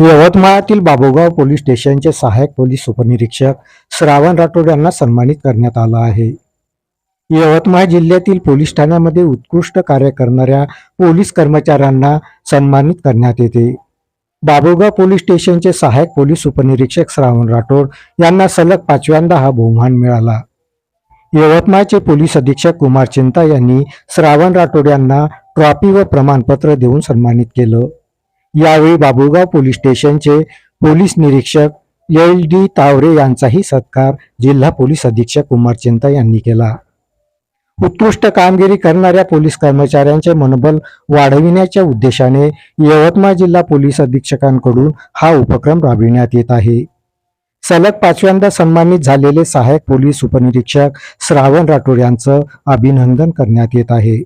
यवतमाळातील बाबोगाव police स्टेशनचे सहाय्यक police उपनिरीक्षक श्रावण राठोड यांना सन्मानित करण्यात आलं आहे. यवतमाळ जिल्ह्यातील पोलीस ठाण्यामध्ये उत्कृष्ट कार्य करणाऱ्या पोलीस कर्मचाऱ्यांना सन्मानित करण्यात येते. बाबोगाव पोलीस स्टेशनचे सहाय्यक पोलीस उपनिरीक्षक श्रावण राठोड यांना सलग पाचव्यांदा हा बहुमान मिळाला. यवतमाळचे पोलीस अधीक्षक कुमार चिंता यांनी श्रावण राठोड यांना ट्रॉफी व प्रमाणपत्र देऊन सन्मानित केलं. यावेळी बाबुळगाव पोलीस स्टेशनचे पोलीस निरीक्षक एल डी तावरे यांचाही सत्कार जिल्हा पोलीस अधीक्षक कुमार चिंता यांनी केला. उत्कृष्ट कामगिरी करणाऱ्या पोलीस कर्मचाऱ्यांचे मनोबल वाढविण्याच्या उद्देशाने यवतमाळ जिल्हा पोलीस अधीक्षकांकडून हा उपक्रम राबविण्यात येत आहे. सलग पाचव्यांदा सन्मानित झालेले सहाय्यक पोलीस उपनिरीक्षक श्रावण राठोड यांचं अभिनंदन करण्यात येत आहे.